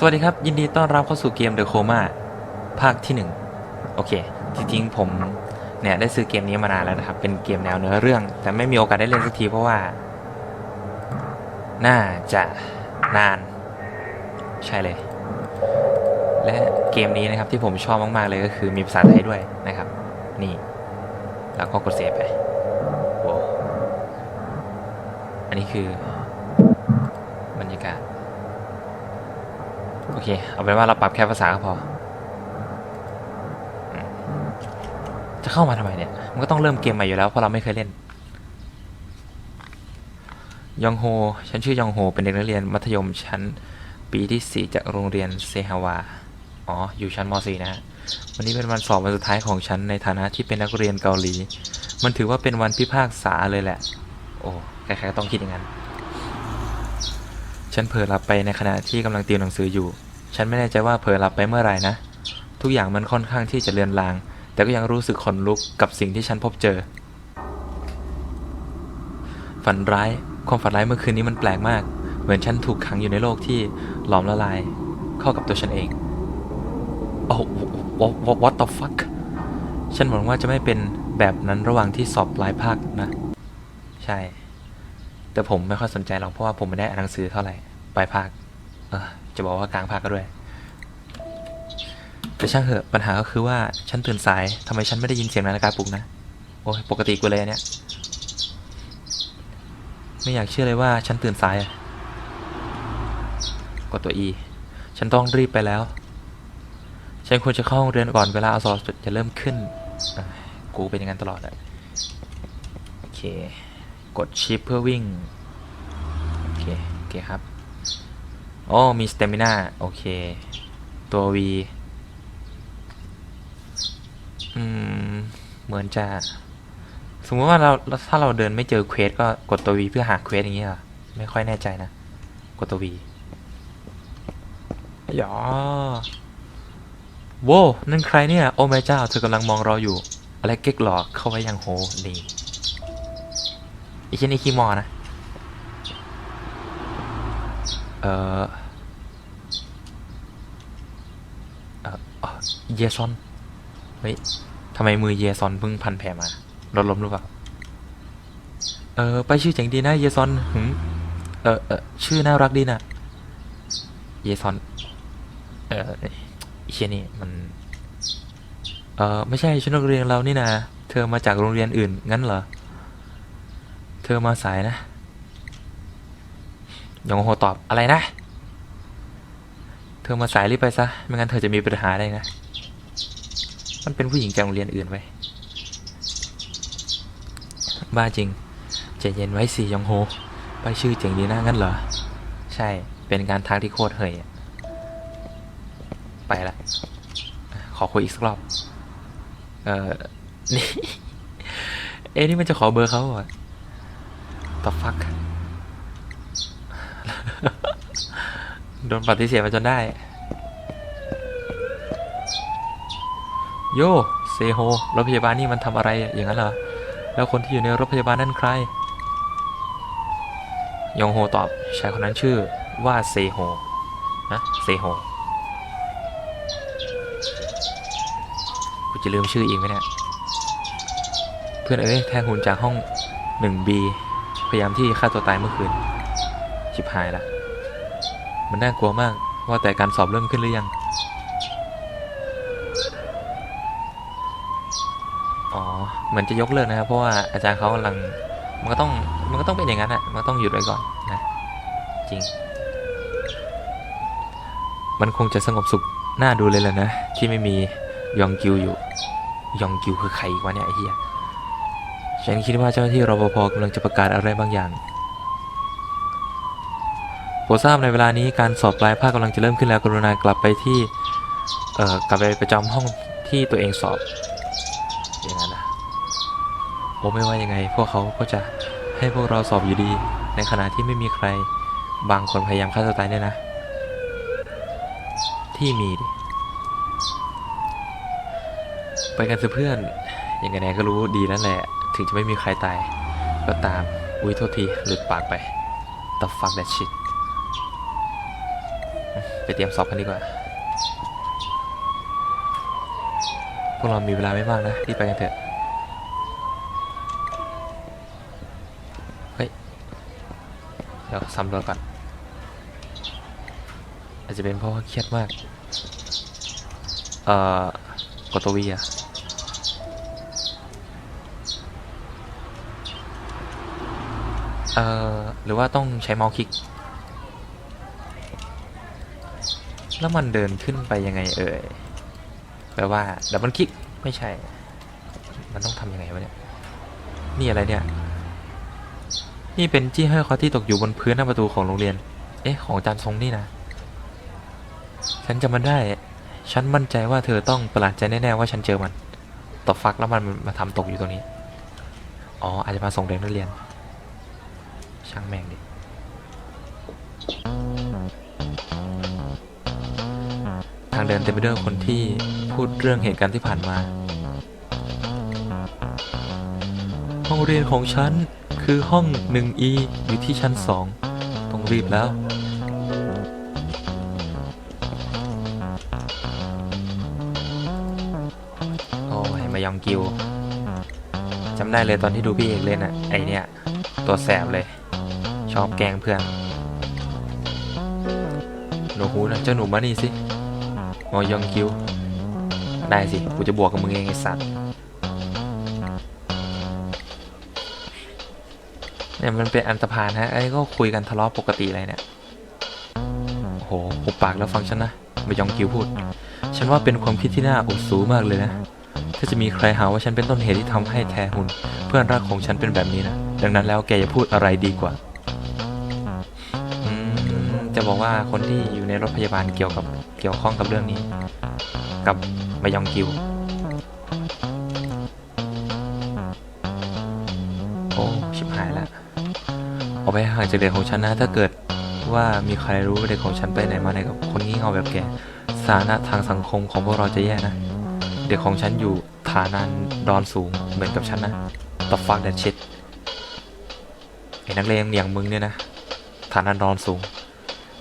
สวัสดีครับ ยินดีต้อนรับเข้าสู่เกม The Coma ภาคที่ 1 โอเค จริงๆ ผมเนี่ยได้ซื้อเกมนี้มานานแล้วนะครับ เป็นเกมแนวเนื้อเรื่อง แต่ไม่มีโอกาสได้เล่นสักทีเพราะว่า น่าจะนาน ใช่เลย และเกมนี้นะครับที่ผมชอบมาก ๆ เลยก็คือมีภาษาไทยด้วยนะครับ นี่ แล้วก็กดเซฟไปโว้อันนี้คือบรรยากาศ โอเค เอาเป็นว่าเราปรับแค่ภาษาก็พอ จะเข้ามาทำไมเนี่ย มันก็ต้องเริ่มเกมใหม่อยู่แล้วเพราะเราไม่เคยเล่น ยองโฮ ฉันชื่อยองโฮ เป็นเด็กนักเรียนมัธยมชั้นปีที่ 4 จากโรงเรียนเซฮาวา อ๋อ อยู่ชั้นม .4 นะฮะ วันนี้เป็นวันสอบวันสุดท้ายของฉันในฐานะที่เป็นนักเรียนเกาหลี มันถือว่าเป็นวันพิพากษาเลยแหละ โอ้ใครๆก็ต้องคิดอย่างนั้น ฉันเผลอหลับไปในขณะที่กำลังติวหนังสืออยู่ ฉันไม่แน่ใจว่าเผลอหลับไปเมื่อไหร่นะ ทุกอย่างมันค่อนข้างที่จะเลือนลาง แต่ก็ยังรู้สึกขนลุกกับสิ่งที่ฉันพบเจอ ฝันร้าย ความฝันร้ายเมื่อคืนนี้มันแปลกมาก เหมือนฉันถูกขังอยู่ในโลกที่หลอมละลาย เข้ากับตัวฉันเอง โอ้ what what the fuck ฉันหวังว่าจะไม่เป็นแบบนั้นระหว่างที่สอบปลายภาคนะ ใช่ แต่ผมไม่ค่อยสนใจหรอกเพราะว่าผมไม่ได้อ่านหนังสือเท่าไหร่ปลายภาค เออ จะบอกว่ากลางภาคก็ด้วย แต่ช่างเถอะปัญหาก็คือว่าฉันตื่นสายทำไมฉันไม่ได้ยินเสียงนาฬิกาปลุกนะ โอ้ยปกติกูเลยเนี่ย ไม่อยากเชื่อเลยว่าฉันตื่นสายอะกดตัว E ฉันต้องรีบไปแล้ว ฉันควรจะเข้าห้องเรียนก่อนเวลาอสอจะเริ่มขึ้น กูเป็นอย่างนั้นตลอดเลยโอเค กดชิปเพื่อวิ่ง โอเค โอเคครับ โอ้มีสเตมิน่าโอเค ตัว V อืม เหมือนจะ สมมติว่าเราถ้าเราเดินไม่เจอเควสก็กดตัว V เพื่อหาเควสอย่างเงี้ยเหรอ ไม่ค่อยแน่ใจนะ กดตัว V หยอโว้วนั่นใครเนี่ย โอ้แม่เจ้า เธอกำลังมองเราอยู่ อะไรเก๊กหลอกเข้าไว้ยังโหนี่อีกเช่นนี้คีมอนะ เอ่อเออเยซอนเฮ้ยทำไมมือเยซอนเพิ่งพันแผลมารถล้มหรือเปล่า เออ ไปชื่อเจ๋งดีนะเยซอนหืมเออเออชื่อน่ารักดีนะเยซอน เอออ้เชียนี่มัน เออไม่ใช่ชุดนักเรียนเรานี่นะ เธอมาจากโรงเรียนอื่นงั้นเหรอ เธอมาสายนะ ยองโฮตอบอะไรนะ เธอมาสายรีบไปซะ ไม่งั้นเธอจะมีปัญหาได้นะ มันเป็นผู้หญิงจากโรงเรียนอื่นไปบ้าจริงใจเย็นไว้สิยองโฮ ไปชื่อเจ๋งดีนะงั้นเหรอ ใช่ เป็นการทักที่โคตรเฮยไปละ ขอคุยอีกสักรอบ เออนี่ เอ้นี่มันจะขอเบอร์เขาเหรอ the fuck โดนปฏิเสธมาจนได้ โยเซโฮรถพยาบาลนี่มันทำอะไรอย่างนั้นเหรอ แล้วคนที่อยู่ในรถพยาบาลนั่นใคร ยองโฮตอบชายคนนั้นชื่อว่าเซโฮนะเซโฮกูจะลืมชื่ออีกไหมเนี่ย เพื่อนเอ้ยแทงหุ่นจากห้อง 1B พยายามที่ฆ่าตัวตายเมื่อคืน ชิบหายละ มันน่ากลัวมาก ว่าแต่การสอบเริ่มขึ้นหรือยัง อ๋อ เหมือนจะยกเลิกนะครับ เพราะว่าอาจารย์เขากำลัง มันก็ต้อง มันก็ต้องเป็นอย่างนั้นอะมันต้องหยุดไว้ก่อนนะ จริง มันคงจะสงบสุขน่าดูเลยแหละนะ ที่ไม่มียองกิวอยู่ ยองกิวคือใครกวะเนี่ยไอ้เหี้ยฉันคิดว่าเจ้าหน้าที่รปภกำลังจะประกาศอะไรบางอย่าง โปรดทราบในเวลานี้การสอบปลายภาคกำลังจะเริ่มขึ้นแล้วกรุณากลับไปที่เอ่อกลับไปประจำห้องที่ตัวเองสอบอย่างนั้นนะโอไม่ว่ายังไง พวกเขาก็จะให้พวกเราสอบอยู่ดี ในขณะที่ไม่มีใครบางคนพยายามฆ่าตัวตายเนี่ยนะ ที่มีดิไปกันสเพื่อนยังไงไหนก็รู้ดีแล้วแหละ ถึงจะไม่มีใครตาย ก็ตาม อุ้ยโทษที หลุดปากไป the fuck that shit ไปเตรียมสอบกันดีกว่า พวกเรามีเวลาไม่มากนะรีบไปกันเถอะ เฮ้ย เดี๋ยวสำรวจก่อน อาจจะเป็นเพราะว่าเครียดมาก เอ่อกดตัววีอะเอ่อ หรือว่าต้องใช้เมาส์คลิก แล้วมันเดินขึ้นไปยังไงเอ่ย แปลว่าดับเบิลคลิก ไม่ใช่ มันต้องทำยังไงวะเนี่ย นี่อะไรเนี่ย นี่เป็นจี้ห้อยคอที่ตกอยู่บนพื้นหน้าประตูของโรงเรียน เอ๊ะ ของจานทรงนี่นะ ฉันจำมันได้ ฉันมั่นใจว่าเธอต้องประหลาดใจแน่ๆว่าฉันเจอมันตบฟักแล้วมันมาทำตกอยู่ตรงนี้ อ๋อ อาจจะมาส่งเด็กนักเรียน ช่างแม่งดิ เดินเต็มไปด้วยคนที่พูดเรื่องเหตุการณ์ที่ผ่านมา ห้องเรียนของฉันคือห้อง 1E อยู่ที่ชั้น 2 ต้องรีบแล้ว โอ้ยมายองกิวจำได้เลยตอนที่ดูพี่เอกเล่นอะไอเนี่ย ตัวแสบเลย ชอบแกงเพื่อนหนูหูนะเจ้าหนูมานี่สิ มายองกิว ได้สิ กูจะบวกกับมึงเองไอสัตว์เนี่ยมันเป็นอันตรพานฮะไอ้ก็คุยกันทะเลาะปกติอะไรเนี่ยโหหุบปากแล้วฟังฉันนะมายองกิวพูด ฉันว่าเป็นความคิดที่น่าอดสูมากเลยนะ ถ้าจะมีใครหาว่าฉันเป็นต้นเหตุที่ทำให้แทหุนเพื่อนรักของฉันเป็นแบบนี้นะ ดังนั้นแล้วแกอย่าพูดอะไรดีกว่า จะบอกว่าคนที่อยู่ในรถพยาบาลเกี่ยวกับเกี่ยวข้องกับเรื่องนี้ กับมายองกิว โอ้ ชิบหายแล้วออกไปห่างจากเด็กของฉันนะ ถ้าเกิดว่ามีใครรู้เด็กของฉันไปไหนมาไหนกับคนงี่เงาแบบแกสถานะทางสังคมของพวกเราจะแย่นะ เด็กของฉันอยู่ฐานะดอนสูงเหมือนกับฉันนะ the fuck that shit ไอ้นักเลงอย่างมึงเนี่ยนะฐานะดอนสูง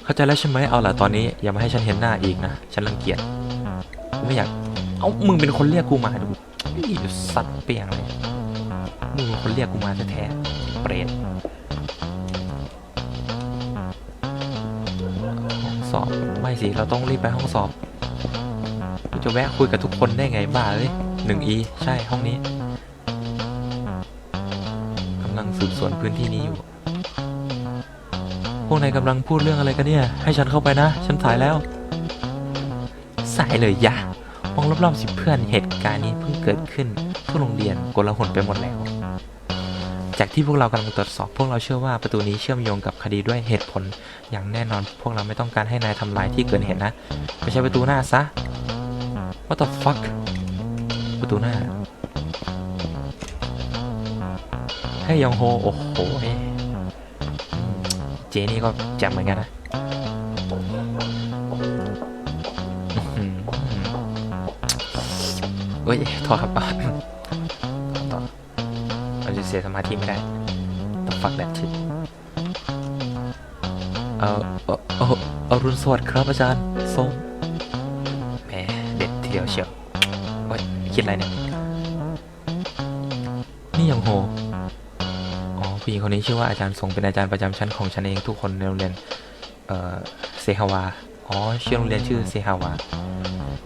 เข้าใจแล้วใช่ไหมเอาล่ะตอนนี้อย่ามาให้ฉันเห็นหน้าอีกนะ ฉันรังเกียจกูไม่อยาก เอ้ามึงเป็นคนเรียกกูมาดูอีดสัตว์เปียงเลยมึงเป็นคนเรียกกูมาแท้ๆเปรตห้องสอบไม่สิเราต้องรีบไปห้องสอบกูจะแวะคุยกับทุกคนได้ไงบ้าเลยหนึ่งอีใช่ห้องนี้กำลังสืบสวนพื้นที่นี้อยู่ พวกนายกำลังพูดเรื่องอะไรกันเนี่ย ให้ฉันเข้าไปนะ ฉันสายแล้ว สายเลยยะมองรอบๆสิเพื่อนเหตุการณ์นี้เพิ่งเกิดขึ้นทั่วโรงเรียนกลาหลไปหมดแล้ว จากที่พวกเรากำลังตรวจสอบ พวกเราเชื่อว่าประตูนี้เชื่อมโยงกับคดีด้วยเหตุผล อย่างแน่นอน พวกเราไม่ต้องการให้นายทำลายที่เกิดเหตุนะไม่ใช่ประตูหน้าซะ What the fuck ประตูหน้าให้ยองโฮโอ้โห เจนี่ก็แจ่มเหมือนกันนะเฮ้ยโทษครับต่อต่อเราจะเสียสมาธิไม่ได้ The fuck that shit เออเออเออรุณสวัสดิ์ครับอาจารย์ส้มแหมเด็ดทีเดียวเชียวโอ๊ยคิดอะไรเนี่ย นี่ยังโฮอ๋อ ผู้หญิงคนนี้ชื่อว่าอาจารย์ทรงเป็นอาจารย์ประจำชั้นของฉันเองทุกคนในโรงเรียนเออเซฮาวา อ๋อชื่อโรงเรียนชื่อเซฮาวา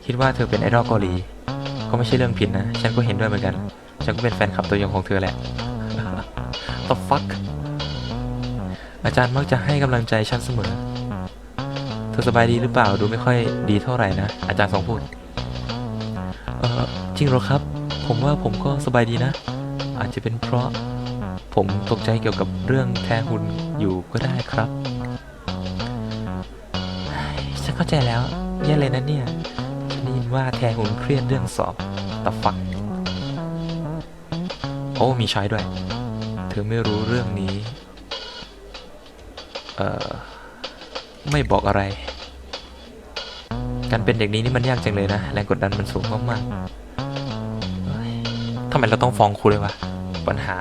คิดว่าเธอเป็นไอดอลเกาหลี ก็ไม่ใช่เรื่องผิดนะ ฉันก็เห็นด้วยเหมือนกัน ฉันก็เป็นแฟนคลับตัวยงของเธอแหละ The fuck อาจารย์มักจะให้กำลังใจฉันเสมอ เธอสบายดีหรือเปล่า ดูไม่ค่อยดีเท่าไหร่นะ อาจารย์ทรงพูด เออจริงเหรอครับ ผมว่าผมก็สบายดีนะ อาจจะเป็นเพราะ ผมตกใจเกี่ยวกับเรื่องแท้หุ่นอยู่ก็ได้ครับ ฉันเข้าใจแล้วแย่เลยนะเนี่ยฉันได้ยินว่าแทหุ่นเครียดเรื่องสอบต่ฟังโอ้มีช้อยด้วย เธอไม่รู้เรื่องนี้ เอ่อ ไม่บอกอะไร การเป็นเด็กนี้นี่มันยากจังเลยนะ แรงกดดันมันสูงมากๆทำไมเราต้องฟ้องครูเลยวะ ปัญหา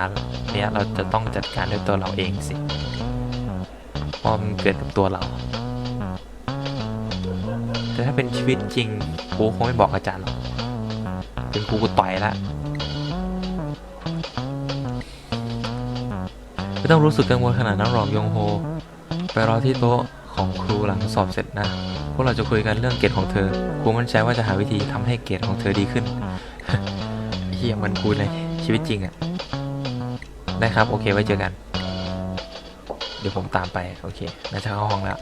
เนี้ยเราจะต้องจัดการด้วยตัวเราเองสิเพราะมันเกิดกับตัวเรา แต่ถ้าเป็นชีวิตจริงกูคงไม่บอกอาจารย์หรอกเป็นกูกูต่อยละไม่ต้องรู้สึกกังวลขนาดนั้นหรอกยงโฮ ไปรอที่โต๊ะของครูหลังสอบเสร็จนะ พวกเราจะคุยกันเรื่องเกรดของเธอ ครูมั่นใจว่าจะหาวิธีทำให้เกรดของเธอดีขึ้นเฮียมันกูเลยชีวิตจริงอะ ได้ครับ โอเค ไว้เจอกัน เดี๋ยวผมตามไป โอเค น่าจะเข้าห้องแล้ว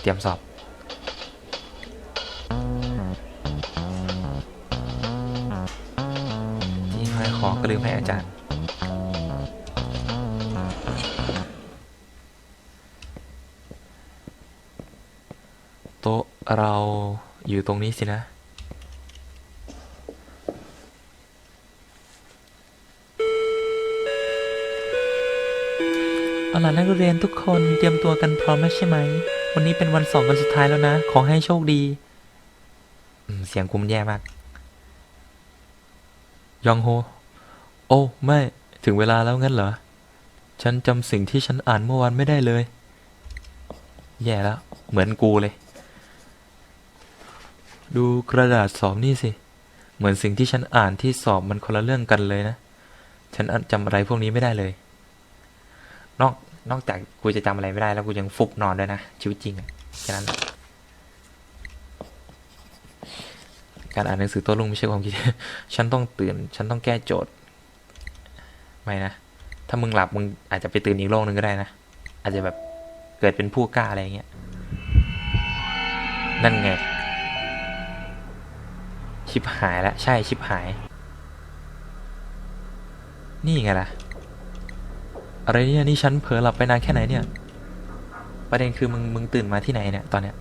เตรียมสอบ ที่ห้อยคอก็ลืมให้อาจารย์ โต๊ะเราอยู่ตรงนี้สินะ เอาล่ะนักเรียนทุกคนเตรียมตัวกันพร้อมแล้วใช่ไหม วันนี้เป็นวันสอบวันสุดท้ายแล้วนะ ขอให้โชคดี เสียงกูมแย่มาก ยองโฮ โอ้ ไม่ ถึงเวลาแล้วงั้นเหรอ ฉันจำสิ่งที่ฉันอ่านเมื่อวานไม่ได้เลย แย่แล้ว เหมือนกูเลย ดูกระดาษสอบนี่สิ เหมือนสิ่งที่ฉันอ่านที่สอบมันคนละเรื่องกันเลยนะ ฉันจำอะไรพวกนี้ไม่ได้เลยนอก นอกจากกูจะจำอะไรไม่ได้แล้วกูยังฟุบนอนด้วยนะชีวิตจริงอะแค่นั้น การอ่านหนังสือตัวลุงไม่ใช่ความคิด ฉันต้องตื่น ฉันต้องแก้โจทย์ ไม่นะ ถ้ามึงหลับมึงอาจจะไปตื่นอีกโลกหนึ่งก็ได้นะ อาจจะแบบเกิดเป็นผู้กล้าอะไรเงี้ย นั่นไง ชิบหายแล้วใช่ชิบหาย นี่ไงล่ะ อะไรเนี่ยนี่ฉันเผลอหลับไปนานแค่ไหนเนี่ย ประเด็นคือมึงมึงตื่นมาที่ไหนเนี่ยตอนเนี้ย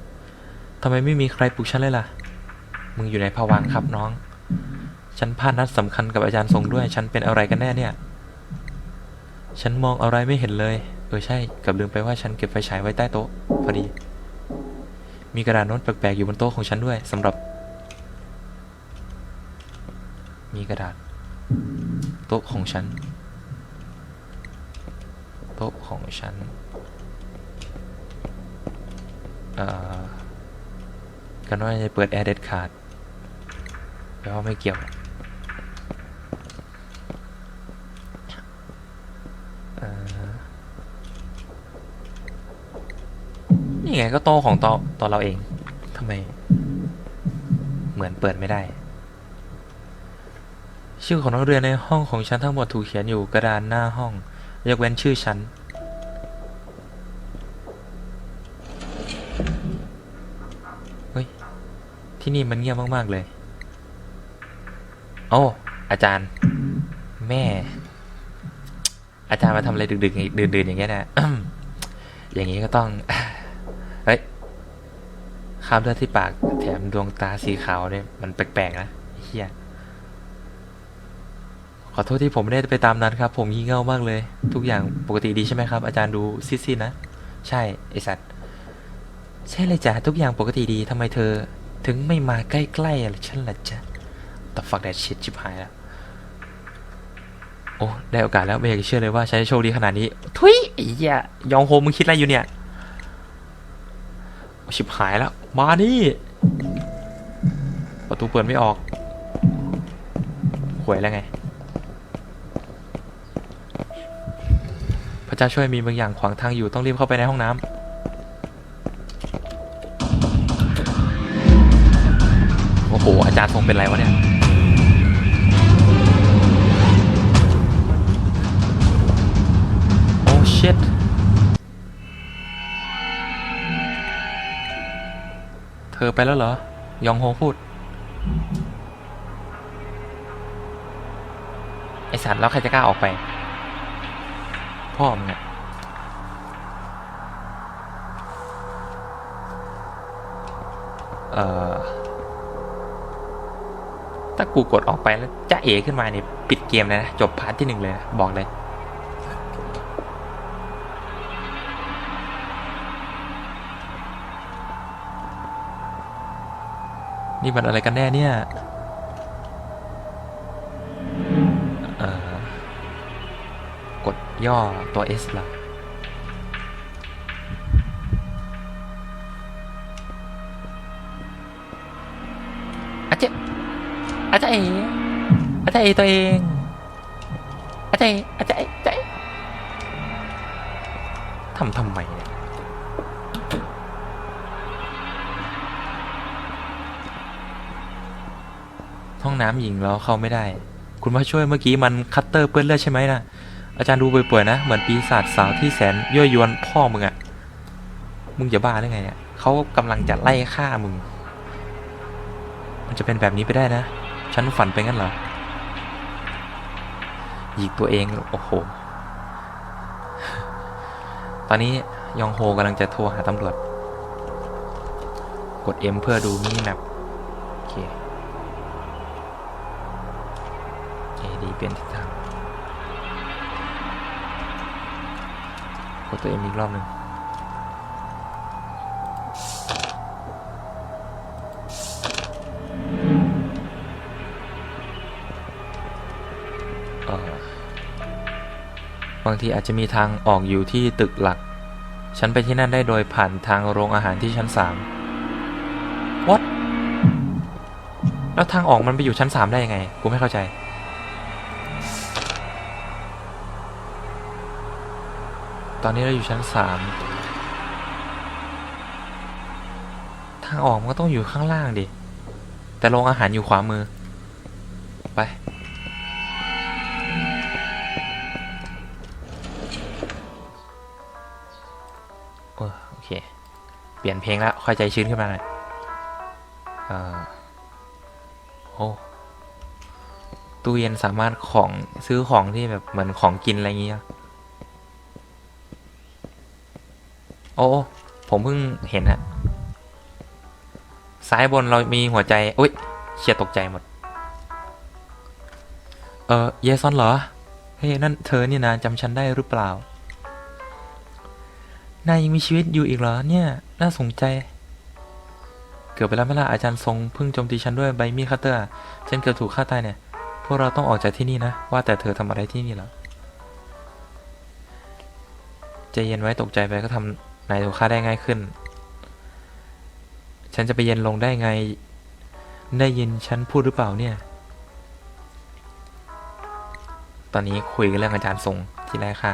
ทำไมไม่มีใครปลุกฉันเลยล่ะ มึงอยู่ในภวังครับน้อง ฉันพลาดนัดสำคัญกับอาจารย์ทรงด้วย ฉันเป็นอะไรกันแน่เนี่ย ฉันมองอะไรไม่เห็นเลย เออใช่กับลืมไปว่าฉันเก็บไฟฉายไว้ใต้โต๊ะพอดี มีกระดาษโน้ตแปลกๆอยู่บนโต๊ะของฉันด้วยสำหรับ มีกระดาษ โต๊ะของฉัน โต๊ะของฉันกันว่าจะเปิดแอร์เด็ดขาดแปลว่าไม่เกี่ยวนี่ไงก็โต๊ะของตอตอเราเองทำไม เหมือนเปิดไม่ได้ ชื่อของนักเรียนในห้องของฉันทั้งหมดถูกเขียนอยู่กระดานหน้าห้อง ยกเว้นชื่อฉัน เฮ้ย ที่นี่มันเงียบมาก ๆ เลย โอ้ อาจารย์ แม่ อาจารย์มาทำอะไรดึกๆดื่นๆอย่างเงี้ยนะ อย่างนี้ก็ต้อง เฮ้ยคราบเลือดที่ปากแถมดวงตาสีขาวเนี่ยมันแปลกๆนะเฮีย อโทษที่ผมไม่ได้ไปตามนั้นครับ ผมงี่เง่ามากเลย ทุกอย่างปกติดีใช่ไหมครับ อาจารย์ดูซีดๆนะ ใช่ไอสัตว์ใช่เลยจ้ะทุกอย่างปกติดีทำไมเธอ ถึงไม่มาใกล้ๆอะไรฉันล่ะจ๊ะ the fuck that shit ชิบหายแล้วโอ้ได้โอกาสแล้วไม่อยากเชื่อเลยว่าฉันโชคดีขนาดนี้ ทุยไอ้เหี้ยยองโฮมึงคิดอะไรอยู่เนี่ยชิบหายแล้วมานี่ประตูเปิดไม่ออกหวยแล้วไง เจ้าช่วยมีบางอย่างขวางทางอยู่ต้องรีบเข้าไปในห้องน้ำโอ้โห อาจารย์ทรงเป็นไรวะเนี่ย โอ้ชิตเธอไปแล้วเหรอ ยองโฮพูด ไอสัตว์แล้วใครจะกล้าออกไป พ่อมึงอะเอ่อ ถ้ากูกดออกไปแล้วจะเอขึ้นมาเนี่ยปิดเกมเลยนะ จบพาร์ทที่หนึ่งเลยนะ บอกเลยนี่มันอะไรกันแน่เนี่ย ย่อตัว S ละอาจจะอาจจะเออาจจะเอตัวเองอาจจะเออาจจะเอาจจทำทำไมเนี่ยห้องน้ำหญิงเราเข้าไม่ได้ คุณมาช่วยเมื่อกี้มันคัตเตอร์เปื้อนเลือดใช่ไหมนะ อาจารย์ดูป่วยๆนะ เหมือนปีศาจสาวที่แสนยั่วยวนพ่อมึงอะมึงจะบ้าหรือไงเนี่ยเขากำลังจะไล่ฆ่ามึง มันจะเป็นแบบนี้ไปได้นะ ฉันฝันไปงั้นเหรอหยิกตัวเอง โอ้โห ตอนนี้ยองโฮกำลังจะโทรหาตำรวจ กด M เพื่อดูมินิแมปโอเคเอดีเปลี่ยนทิศทาง กดตัวเองอีกรอบหนึ่งบางทีอาจจะมีทางออกอยู่ที่ตึกหลัก ฉันไปที่นั่นได้โดยผ่านทางโรงอาหารที่ชั้นสาม What แล้วทางออกมันไปอยู่ชั้นสามได้ยังไง กูไม่เข้าใจ ตอนนี้เราอยู่ชั้นสามทางออกมันก็ต้องอยู่ข้างล่างดิ แต่โรงอาหารอยู่ขวามือ ไป โอโอเค เปลี่ยนเพลงแล้วค่อยใจชื้นขึ้นมาหน่อยเอ่อโอ้ตู้เย็นสามารถของซื้อของที่แบบเหมือนของกินอะไรอย่างเงี้ย โอ้ ผมเพิ่งเห็นอะซ้ายบนเรามีหัวใจอุ้ยเชียตกใจหมด เออเยซอนเหรอ เฮ้ยนั่นเธอเนี่ยนะจำฉันได้หรือเปล่า นายยังมีชีวิตอยู่อีกเหรอเนี่ย น่าสนใจ เกือบไปแล้วไม่ล่ะอาจารย์ทรงพิ่งโจมตีฉันด้วยใบมีดคัตเตอร์ ฉันเกือบถูกฆ่าตายเนี่ย พวกเราต้องออกจากที่นี่นะ ว่าแต่เธอทำอะไรที่นี่เหรอใจเย็นไว้ตกใจไปก็ทำ นายถูกฆ่าได้ง่ายขึ้น ฉันจะไปเย็นลงได้ไง ได้ยินฉันพูดหรือเปล่าเนี่ย ตอนนี้คุยกันเรื่องอาจารย์ทรงที่ไร้ค่า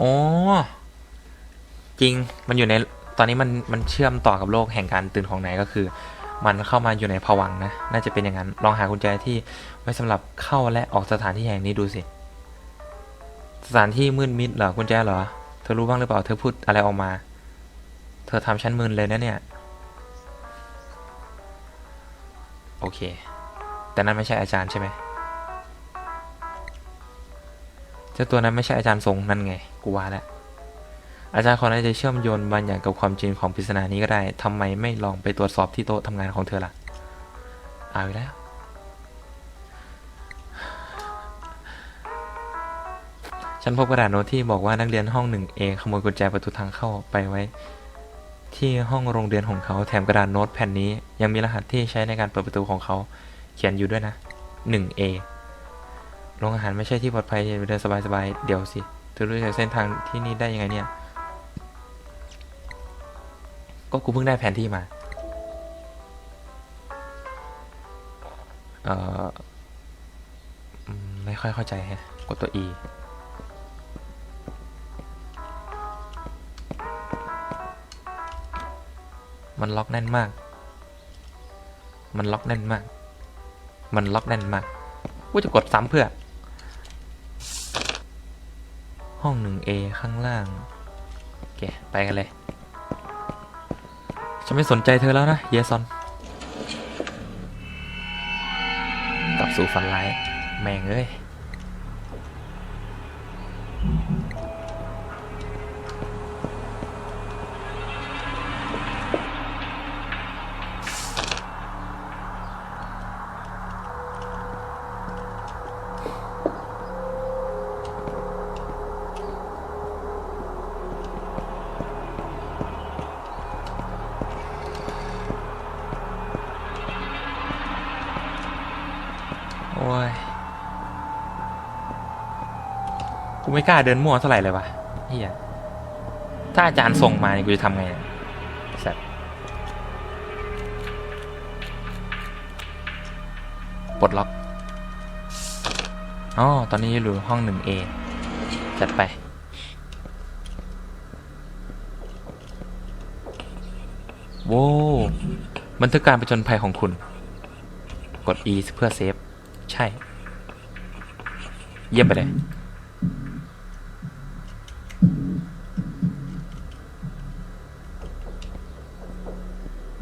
อ๋อจริง มันอยู่ใน ตอนนี้มัน มันเชื่อมต่อกับโลกแห่งการตื่นของนายก็คือ มันเข้ามาอยู่ในภวังนะ น่าจะเป็นอย่างนั้น ลองหากุญแจที่ไว้สำหรับเข้าและออกสถานที่แห่งนี้ดูสิ สถานที่มืดมิดเหรอกุญแจเหรอ เธอรู้บ้างหรือเปล่า เธอพูดอะไรออกมา เธอทำฉันมึนเลยนะเนี่ย โอเค แต่นั่นไม่ใช่อาจารย์ใช่ไหมเจ้าตัวนั้นไม่ใช่อาจารย์ทรงนั่นไง กูว่าแล้ว อาจารย์คนนั้นจะเชื่อมโยงบางอย่างกับความจริงของปริศนานี้ก็ได้ทำไมไม่ลองไปตรวจสอบที่โต๊ะทำงานของเธอล่ะ เอาแล้ว ฉันพบกระดาษโน้ตที่บอกว่านักเรียนห้องหนึ่งเอขโมยกุญแจประตูทางเข้าไปไว้ ที่ห้องโรงเรียนของเขาแถมกระดาษโน้ตแผ่นนี้ ยังมีรหัสที่ใช้ในการเปิดประตูของเขา เขียนอยู่ด้วยนะ 1A โรงอาหารไม่ใช่ที่ปลอดภัยเดินสบายๆ เดี๋ยวสิเธอรู้จักเส้นทางที่นี่ได้ยังไงเนี่ย ก็กูเพิ่งได้แผนที่มา เอ่อ ไม่ค่อยเข้าใจฮะ กดตัว E มันล็อกแน่นมาก มันล็อกแน่นมาก มันล็อกแน่นมาก กูจะกดซ้ำเพื่อ ห้องหนึ่ง A ข้างล่าง โอเค ไปกันเลย ฉันไม่สนใจเธอแล้วนะ เยซอน กลับสู่ฝันร้าย แม่งเอ้ย ไม่กล้าเดินมั่วเท่าไหร่เลยวะเฮียถ้าอาจารย์ส่งมานี่กูจะทำไงเสัตว์ปลดล็อกอ๋อตอนนี้อยู่ห้องหนึ่งเอจัดไป โว้บันทึกการประจนภัยของคุณ กด E เพื่อเซฟ ใช่ เยี่ยมไปเลย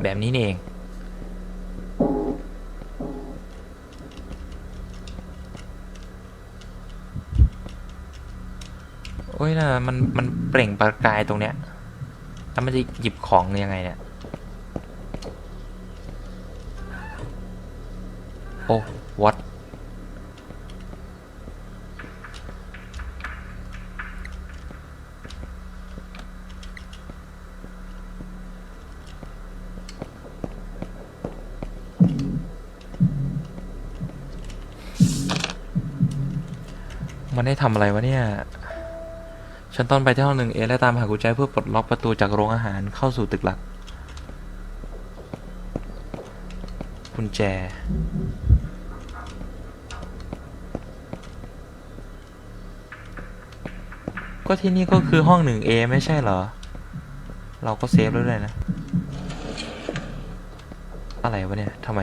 แบบนี้นี่เอง โอ้ยนะมัน มันเปล่งประกายตรงเนี้ย แล้วมันจะหยิบของยังไงเนี่ย โอ้วัดน ได้ทำอะไรวะเนี่ย ฉันต้องไปที่ห้องหนึ่งเอและตามหากุญแจเพื่อปลดล็อกประตูจากโรงอาหารเข้าสู่ตึกหลัก กุญแจ ก็ที่นี่ก็คือห้องหนึ่งเอไม่ใช่เหรอ เราก็เซฟแล้วด้วยนะ อะไรวะเนี่ยทำไม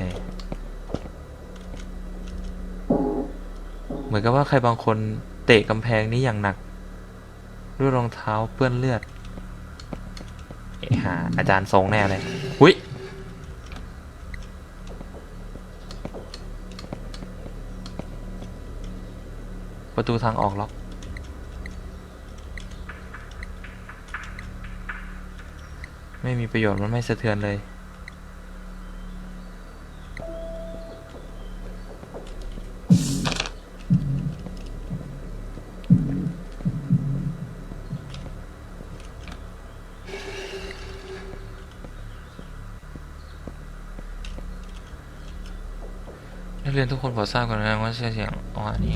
เหมือนกับว่าใครบางคน เตะกำแพงนี้อย่างหนัก ด้วยรองเท้าเปื้อนเลือดเอหาอาจารย์ทรงแน่เลยหุยประตูทางออกล็อกไม่มีประโยชน์มันไม่สะเทือนเลย เรียนทุกคนโปรดทราบกันนะว่าเสียงเสียงอ๋ออันนี้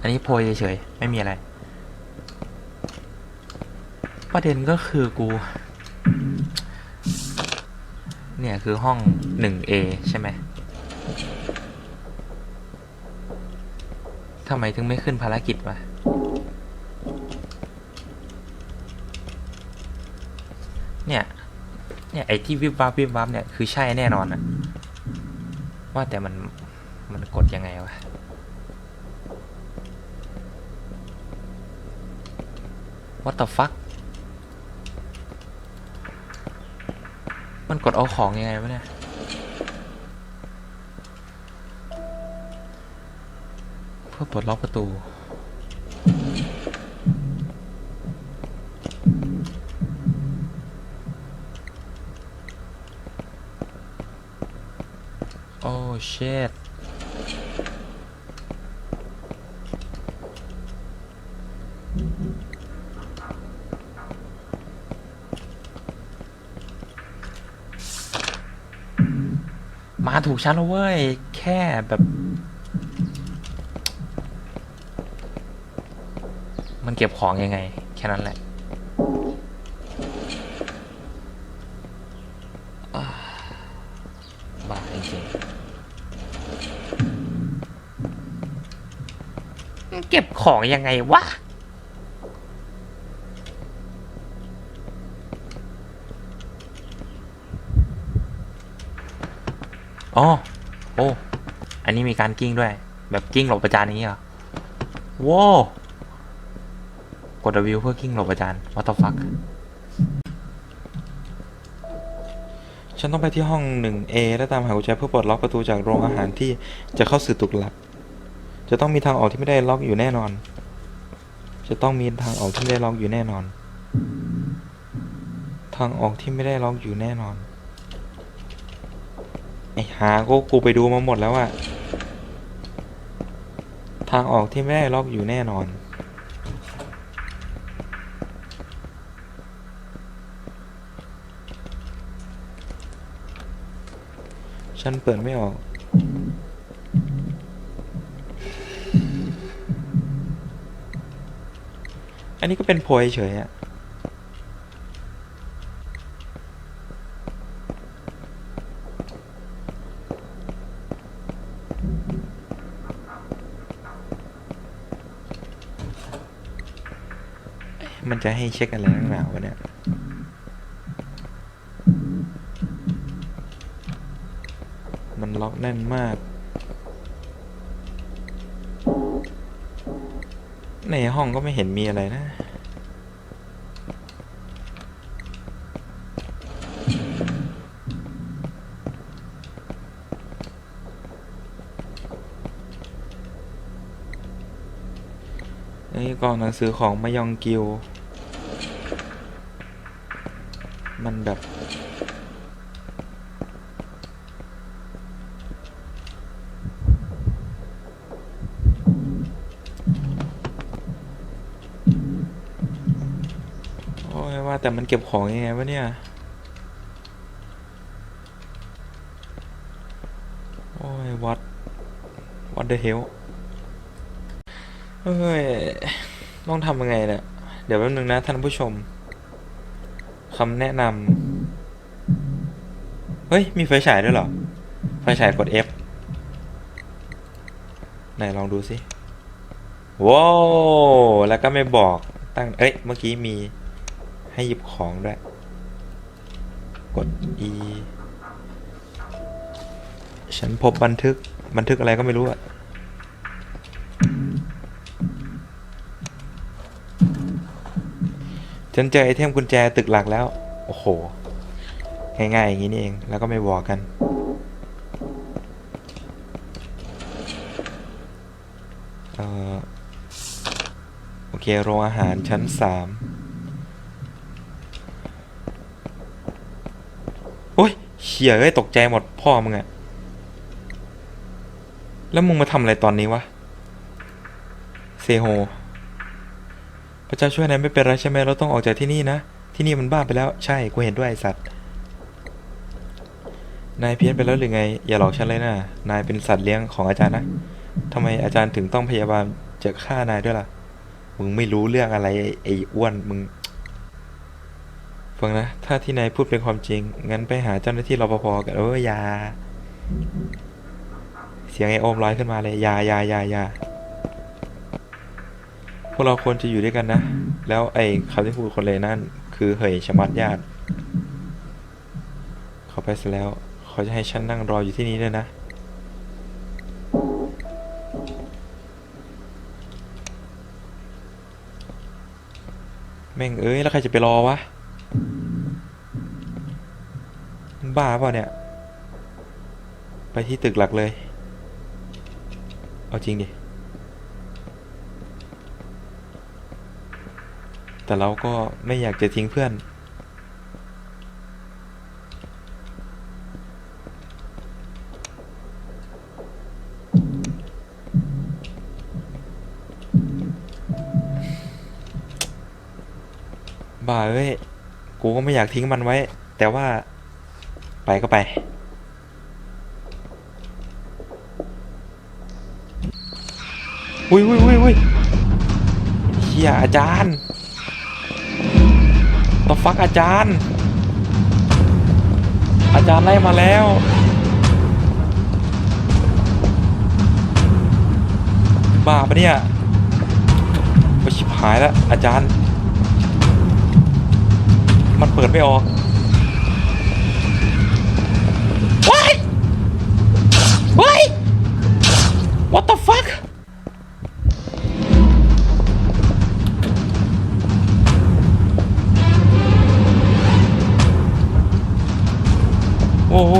อันนี้โพยเฉยๆไม่มีอะไร ประเด็นก็คือกู เนี่ยคือห้อง 1A ใช่ไหมทำไมถึงไม่ขึ้นภารกิจวะเนี่ย เนี่ย ไอ้ที่วิบวับวิบวับเนี่ย คือใช่แน่นอนอะว่าแต่มันมันกดยังไงวะ What the fuck มันกดเอาของยังไงวะเนี่ย เพื่อปลดล็อกประตูโอ้ shit ถูกชั้นแล้วเว้ย แค่แบบ มันเก็บของยังไง แค่นั้นแหละอ่าบ้าจริงๆเก็บของยังไงวะ อ๋อโอ้อันนี้มีการกิ้งด้วย แบบกิ้งหลบประจานนี้เหรอว้าวกด W เพื่อกิ้งหลบประจาน what the fuck ฉันต้องไปที่ห้อง 1A และตามหากุญแจเพื่อปลดล็อกประตูจากโรงอาหารที่จะเข้าสู่ตึกหลัก จะต้องมีทางออกที่ไม่ได้ล็อกอยู่แน่นอน จะต้องมีทางออกที่ไม่ได้ล็อกอยู่แน่นอน ทางออกที่ไม่ได้ล็อกอยู่แน่นอน ไอ้หาก็กูไปดูมาหมดแล้วอะทางออกที่ไม่ได้ล็อกอยู่แน่นอน ฉันเปิดไม่ออกอันนี้ก็เป็นโพยเฉยอะ มันจะให้เช็คอะไรนักหนาวะเนี่ยมันล็อกแน่นมาก ในห้องก็ไม่เห็นมีอะไรนะ นี่กล่องหนังสือของมายองกิว มัน แบบ โอ้ยว่าแต่มันเก็บของยังไงวะเนี่ย โอ้ยวัดวัดเดอะเฮลเฮ้ย ต้องทำยังไงเนี่ย เดี๋ยวแป๊บนึงนะท่านผู้ชม คำแนะนำเฮ้ย มีไฟฉายด้วยเหรอ ไฟฉายกด F ไหนลองดูสิว้าวแล้วก็ไม่บอกตั้ง เอ้ย เมื่อกี้มีให้หยิบของด้วย กด E ฉันพบบันทึก บันทึกอะไรก็ไม่รู้อะ ฉันเจอไอเทมกุญแจตึกหลักแล้ว โอ้โห ง่ายๆอย่างนี้นี่เอง แล้วก็ไม่บอกกัน เอ่อโอเค โรงอาหารชั้นสามโอ้ยเชี่ยเอ้ย ตกใจหมดพ่อมึงอะแล้วมึงมาทำอะไรตอนนี้วะ เซโฮ พระเจ้าช่วยนายไม่เป็นไรใช่ไหมเราต้องออกจากที่นี่นะ ที่นี่มันบ้าไปแล้ว ใช่ กูเห็นด้วยไอสัตว์ นายเพี้ยนไปแล้วหรือไง อย่าหลอกฉันเลยนะ นายเป็นสัตว์เลี้ยงของอาจารย์นะทำไมอาจารย์ถึงต้องพยาบาลจะฆ่านายด้วยล่ะ มึงไม่รู้เรื่องอะไรไอ้อ้วน มึง ฟังนะ ถ้าที่นายพูดเป็นความจริง งั้นไปหาเจ้าหน้าที่รปภกันเออยา เสียงไอโอมลอยขึ้นมาเลย ยายายายา วกเราควรจะอยู่ด้วยกันนะ แล้วไอ้คำที่พูดคนเลยนั่น คือเหยชะมัดญาติเขาไปซะแล้ว เขาจะให้ฉันนั่งรออยู่ที่นี่ด้วยนะ แม่งเอ้ย แล้วใครจะไปรอวะ บ้าเปล่าเนี่ย ไปที่ตึกหลักเลย เอาจริงดิ แต่เราก็ไม่อยากจะทิ้งเพื่อน บ้าเอ้ย กูก็ไม่อยากทิ้งมันไว้ แต่ว่าไปก็ไปอุ้ยอุ้ยอุ้ยอุ้ยเฮียอาจารย์ ตฟักอาจารย์ อาจารย์ไล่มาแล้ว บ้าปะเนี่ยไปชิบหายแล้วอาจารย์ มันเปิดไม่ออก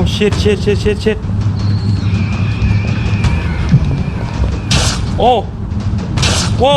โอ้โห shit shit shit shit shit โอ้โว้